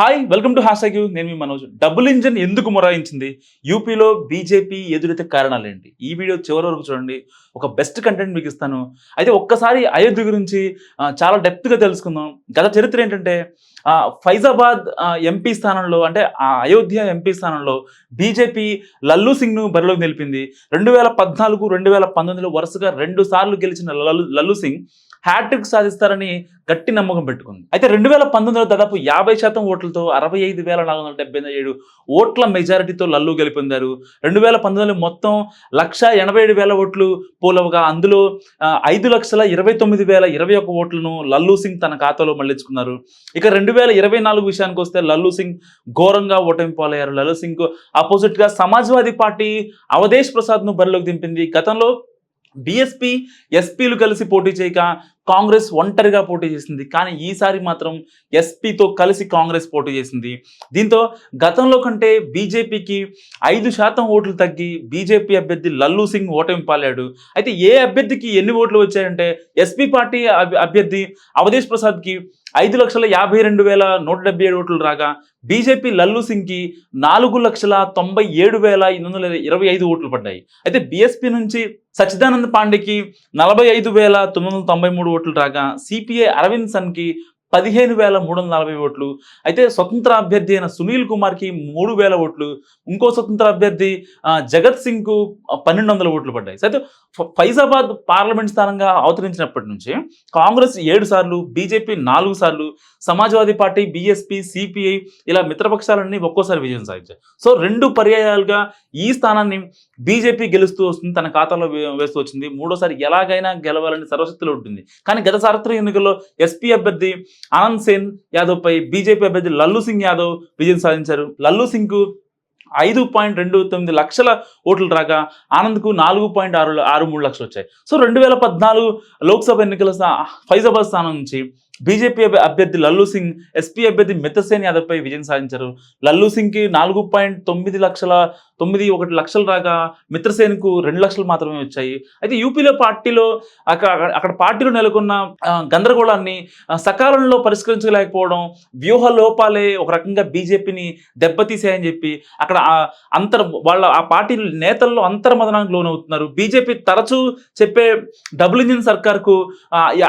Hi welcome to hash you నేను మీ Manoj. Double engine ఎందుకు మొరాయించింది? యూపీలో బీజేపీ ఎదురైతే కారణాలు ఏంటి ఈ వీడియో చివరి వరకు చూడండి. ఒక బెస్ట్ కంటెంట్ మీకు ఇస్తాను. అయితే ఒక్కసారి అయోధ్య గురించి చాలా డెప్త్గా తెలుసుకుందాం. గత చరిత్ర ఏంటంటే ఫైజాబాద్ ఎంపీ స్థానంలో అంటే ఆ అయోధ్య ఎంపీ స్థానంలో బీజేపీ లల్లు సింగ్ను బరిలోకి నిలిపింది. రెండు వేల పద్నాలుగు రెండు వేల పంతొమ్మిదిలో వరుసగా రెండు సార్లు గెలిచిన లల్లు లల్లు సింగ్ హ్యాట్రిక్ సాధిస్తారని గట్టి నమ్మకం పెట్టుకుంది. అయితే రెండు వేల పంతొమ్మిదిలో దాదాపు యాభై శాతం ఓట్లతో అరవై ఐదు వేల నాలుగు వందల డెబ్బై ఏడు ఓట్ల మెజారిటీతో లల్లు గెలిపొందారు. రెండు వేల పంతొమ్మిదిలో మొత్తం లక్ష ఎనభై ఏడు వేల ఓట్లు పోలవగా అందులో ఐదు లక్షల ఇరవై తొమ్మిది వేల ఇరవై ఒక ఓట్లను లల్లు సింగ్ తన ఖాతాలో మళ్ళించుకున్నారు. ఇక రెండు వేల ఇరవై నాలుగు విషయానికి వస్తే లల్లు సింగ్ ఘోరంగా ఓటమి పాలయ్యారు లల్లు సింగ్ ఆపోజిట్గా సమాజ్వాదీ పార్టీ అవధేష్ ప్రసాద్ను బరిలోకి దింపింది. గతంలో బీఎస్పీ ఎస్పీలు కలిసి పోటీ చేయక కాంగ్రెస్ ఒంటరిగా పోటీ చేసింది. కానీ ఈసారి మాత్రం ఎస్పీతో కలిసి కాంగ్రెస్ పోటీ చేసింది. దీంతో గతంలో కంటే బీజేపీకి ఐదు శాతం ఓట్లు తగ్గి బీజేపీ అభ్యర్థి లల్లు సింగ్ ఓటమి పాలాడు అయితే ఏ అభ్యర్థికి ఎన్ని ఓట్లు వచ్చాయంటే ఎస్పీ పార్టీ అభ్యర్థి అవధేష్ ప్రసాద్కి ఐదు లక్షల యాభై రెండు వేల నూట డెబ్బై ఏడు ఓట్లు రాగా బీజేపీ లల్లు సింగ్కి నాలుగు లక్షల తొంభై ఏడు వేల ఎనిమిది వందల ఇరవై ఐదు ఓట్లు పడ్డాయి. అయితే బీఎస్పీ నుంచి సచ్చిదానంద్ పాండేకి నలభై ఐదు వేల తొమ్మిది వందల తొంభై మూడు ఓట్లు రాగా సిపిఐ అరవింద్ సన్కి పదిహేను వేల మూడు వందల నలభై ఓట్లు. అయితే స్వతంత్ర అభ్యర్థి అయిన సునీల్ కుమార్కి మూడు వేల ఓట్లు. ఇంకో స్వతంత్ర అభ్యర్థి జగత్ సింగ్కు పన్నెండు వందల ఓట్లు పడ్డాయి. అయితే ఫ- ఫైజాబాద్ పార్లమెంట్ స్థానంగా అవతరించినప్పటి నుంచి కాంగ్రెస్ ఏడు సార్లు బీజేపీ నాలుగు సార్లు సమాజ్వాదీ పార్టీ బీఎస్పీ సిపిఐ ఇలా మిత్రపక్షాలన్నీ ఒక్కోసారి విజయం సాధించాయి. సో రెండు పర్యాయాలుగా ఈ స్థానాన్ని బీజేపీ గెలుస్తూ వస్తుంది తన ఖాతాలో వే- వేస్తూ వచ్చింది. మూడోసారి ఎలాగైనా గెలవాలని సర్వశక్తిలో ఉంటుంది. కానీ గత సార్వత్రిక ఎన్నికల్లో ఎస్పీ అభ్యర్థి ఆనంద్ సేన్ యాదవ్ పై బీజేపీ అభ్యర్థి లల్లు సింగ్ యాదవ్ విజయం సాధించారు. లల్లు సింగ్కు ఐదు పాయింట్ రెండు తొమ్మిది లక్షల ఓట్లు రాగా ఆనంద్కు నాలుగు పాయింట్ ఆరు ఆరు మూడు లక్షలు వచ్చాయి. సో రెండు వేల పద్నాలుగు లోక్సభ ఎన్నికల ఫైజాబాద్ స్థానం నుంచి బీజేపీ అభ్యర్థి లల్లు సింగ్ ఎస్పీ అభ్యర్థి మితసేన్ యాదవ్పై విజయం సాధించారు. లల్లు సింగ్కి నాలుగు పాయింట్ తొమ్మిది లక్షల తొమ్మిది ఒకటి లక్షలు రాగా మిత్రసేన్కు రెండు లక్షలు మాత్రమే వచ్చాయి. అయితే యూపీలో పార్టీలో అక్కడ అక్కడ పార్టీలో నెలకొన్న గందరగోళాన్ని సకాలంలో పరిష్కరించలేకపోవడం వ్యూహ లోపాలే ఒక రకంగా బీజేపీని దెబ్బతీసాయని చెప్పి అక్కడ అంతర్ వాళ్ళ ఆ పార్టీ నేతల్లో అంతర్మదనానికి లోనవుతున్నారు. బీజేపీ తరచూ చెప్పే డబుల్ ఇంజిన్ సర్కార్కు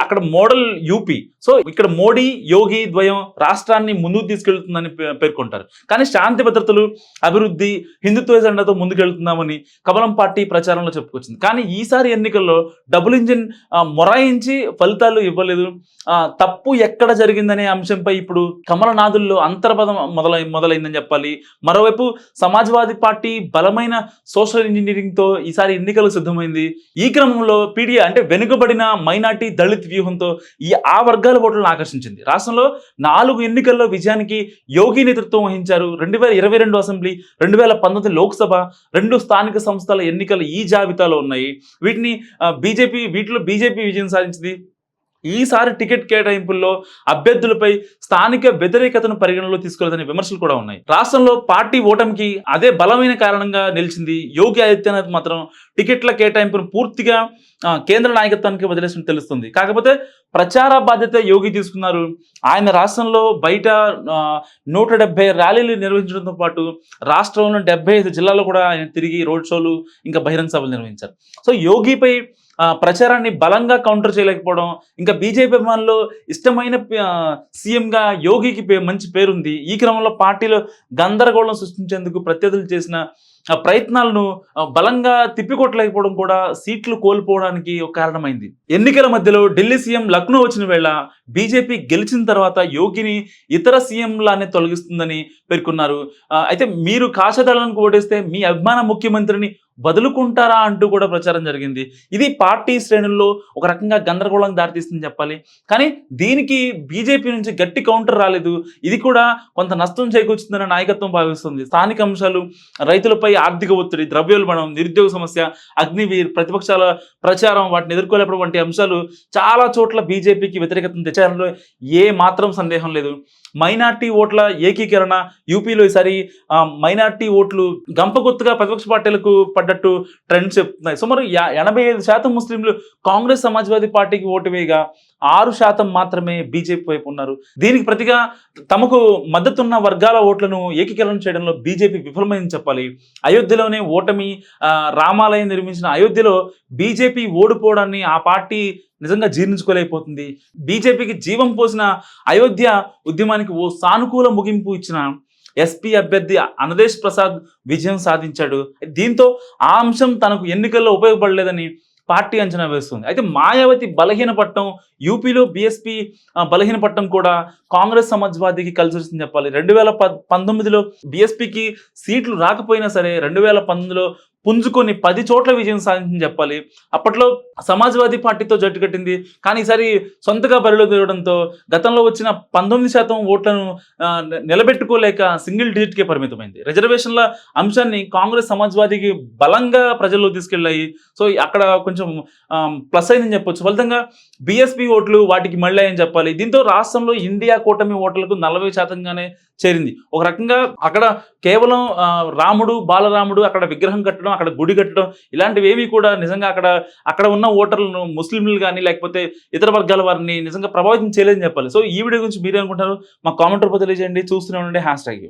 అక్కడ మోడల్ యూపీ. సో ఇక్కడ మోడీ యోగి ద్వయం రాష్ట్రాన్ని ముందుకు తీసుకెళ్తుందని పేర్కొంటారు. కానీ శాంతి భద్రతలు అభివృద్ధి హిందుత్వ ఎజెండాతో ముందుకెళ్తున్నామని కమలం పార్టీ ప్రచారంలో చెప్పుకొచ్చింది. కానీ ఈసారి ఎన్నికల్లో డబుల్ ఇంజిన్ మొరాయించి ఫలితాలు ఇవ్వలేదు. తప్పు ఎక్కడ జరిగిందనే అంశంపై ఇప్పుడు కమలనాథుల్లో అంతర్పదం మొదలై మొదలైందని చెప్పాలి. మరోవైపు సమాజ్వాదీ పార్టీ బలమైన సోషల్ ఇంజనీరింగ్తో ఈసారి ఎన్నికలు సిద్ధమైంది. ఈ క్రమంలో పీడియా అంటే వెనుకబడిన మైనార్టీ దళిత్ వ్యూహంతో ఈ ఆ వర్గాల ఓట్లను ఆకర్షించింది. రాష్ట్రంలో నాలుగు ఎన్నికల్లో విజయానికి యోగి నేతృత్వం వహించారు. రెండు వేల ఇరవై రెండు అసెంబ్లీ రెండు వేల పంతొమ్మిది లోక్సభ రెండు స్థానిక సంస్థల ఎన్నికలు ఈ జాబితాలో ఉన్నాయి. వీటిని బీజేపీ వీటిలో బీజేపీ విజయం సాధించింది. ఈసారి టికెట్ కేటాయింపుల్లో అభ్యర్థులపై స్థానిక వ్యతిరేకతను పరిగణలో తీసుకోలేదనే విమర్శలు కూడా ఉన్నాయి. రాష్ట్రంలో పార్టీ ఓటమికి అదే బలమైన కారణంగా నిలిచింది యోగి ఆదిత్యనాథ్ మాత్రం టికెట్ల కేటాయింపును పూర్తిగా కేంద్ర నాయకత్వానికి వదిలేసినట్టు తెలుస్తుంది. కాకపోతే ప్రచార బాధ్యత యోగి తీసుకున్నారు. ఆయన రాష్ట్రంలో బయట నూట డెబ్బై ర్యాలీలు నిర్వహించడంతో పాటు రాష్ట్రంలో డెబ్బై ఐదు జిల్లాల్లో కూడా ఆయన తిరిగి రోడ్ షోలు ఇంకా బహిరంగ సభలు నిర్వహించారు. సో యోగిపై ప్రచారాన్ని బలంగా కౌంటర్ చేయలేకపోవడం ఇంకా బీజేపీ అభిమానులు ఇష్టమైన సీఎంగా యోగికి మంచి పేరుంది. ఈ క్రమంలో పార్టీలో గందరగోళం సృష్టించేందుకు ప్రత్యర్థులు చేసిన ఆ, ప్రయత్నాలను బలంగా తిప్పికొట్టలేకపోవడం కూడా సీట్లు కోల్పోవడానికి ఒక కారణమైంది. ఎన్నికల మధ్యలో ఢిల్లీ సీఎం లక్నో వచ్చిన వేళ బీజేపీ గెలిచిన తర్వాత యోగిని ఇతర సీఎంలానే తొలగిస్తుందని పేర్కొన్నారు. అయితే మీరు కాశదళానికి ఓటేస్తే మీ అభిమాన ముఖ్యమంత్రిని వదులుకుంటారా అంటూ కూడా ప్రచారం జరిగింది. ఇది పార్టీ శ్రేణుల్లో ఒక రకంగా గందరగోళం దారితీస్తుందని చెప్పాలి. కానీ దీనికి బీజేపీ నుంచి గట్టి కౌంటర్ రాలేదు. ఇది కూడా కొంత నష్టం చేకూర్చుతుందని నాయకత్వం భావిస్తుంది. స్థానిక అంశాలు రైతులపై ఆర్థిక ఒత్తిడి ద్రవ్యోల్బణం నిరుద్యోగ సమస్య అగ్నివీర్ ప్రతిపక్షాల ప్రచారం వాటిని ఎదుర్కోలేపడం వంటి అంశాలు చాలా చోట్ల బీజేపీకి వ్యతిరేకతను తెచ్చారంలో ఏ మాత్రం సందేహం లేదు. మైనార్టీ ఓట్ల ఏకీకరణ యూపీలో ఈసారి మైనార్టీ ఓట్లు గంపగుత్తుగా ప్రతిపక్ష పార్టీలకు పడ్డ పడ్డట్టు ట్రెండ్స్ చెప్తున్నాయి. సుమారు ఎనభై ఐదు శాతం ముస్లింలు కాంగ్రెస్ సమాజ్వాదీ పార్టీకి ఓటు వేయగా ఆరు శాతం మాత్రమే బీజేపీ వైపు ఉన్నారు. దీనికి ప్రతిగా తమకు మద్దతున్న వర్గాల ఓట్లను ఏకీకరణ చేయడంలో బీజేపీ విఫలమైందని చెప్పాలి. అయోధ్యలోనే ఓటమి రామాలయం నిర్మించిన అయోధ్యలో బీజేపీ ఓడిపోవడాన్ని ఆ పార్టీ నిజంగా జీర్ణించుకోలేకపోతుంది. బీజేపీకి జీవం పోసిన అయోధ్య ఉద్యమానికి ఓ సానుకూల ముగింపు ఇచ్చిన ఎస్పీ అభ్యర్థి అనదేశ్ ప్రసాద్ విజయం సాధించాడు. దీంతో ఆ అంశం తనకు ఎన్నికల్లో ఉపయోగపడలేదని పార్టీ అంచనా వేస్తుంది. అయితే మాయావతి బలహీనపట్నం యూపీలో బీఎస్పీ బలహీనపట్నం కూడా కాంగ్రెస్ సమాజ్వాదీకి కలిసి వచ్చిందని చెప్పాలి. రెండు వేల ప పంతొమ్మిదిలో బీఎస్పీకి సీట్లు రాకపోయినా సరే రెండు వేల పంతొమ్మిదిలో పుంజుకొని పది చోట్ల విజయం సాధించింది చెప్పాలి. అప్పట్లో సమాజ్వాదీ పార్టీతో జట్టు కట్టింది. కానీ ఈసారి సొంతగా బరిలో తిరగడంతో గతంలో వచ్చిన పంతొమ్మిది శాతం ఓట్లను నిలబెట్టుకోలేక సింగిల్ డిజిట్కే పరిమితమైంది. రిజర్వేషన్ల అంశాన్ని కాంగ్రెస్ సమాజ్వాదీకి బలంగా ప్రజల్లో తీసుకెళ్ళాయి. సో అక్కడ కొంచెం ప్లస్ అయిందని చెప్పొచ్చు. ఫలితంగా బీఎస్పీ ఓట్లు వాటికి మళ్ళీ అని చెప్పాలి. దీంతో రాష్ట్రంలో ఇండియా కూటమి ఓట్లకు నలభై శాతంగానే చేరింది. ఒక రకంగా అక్కడ కేవలం రాముడు బాలరాముడు అక్కడ విగ్రహం కట్టడం అక్కడ గుడి కట్టడం ఇలాంటివి ఏవి కూడా నిజంగా అక్కడ అక్కడ ఉన్న ఓటర్లను ముస్లింలు కానీ లేకపోతే ఇతర వర్గాల వారిని నిజంగా ప్రభావితం చేయలేదని చెప్పాలి. సో ఈ వీడియో గురించి మీరేమనుకుంటారు మా కామెంట్ రూపంలో తెలియజేయండి. చూస్తూనే ఉండండి. Hash tag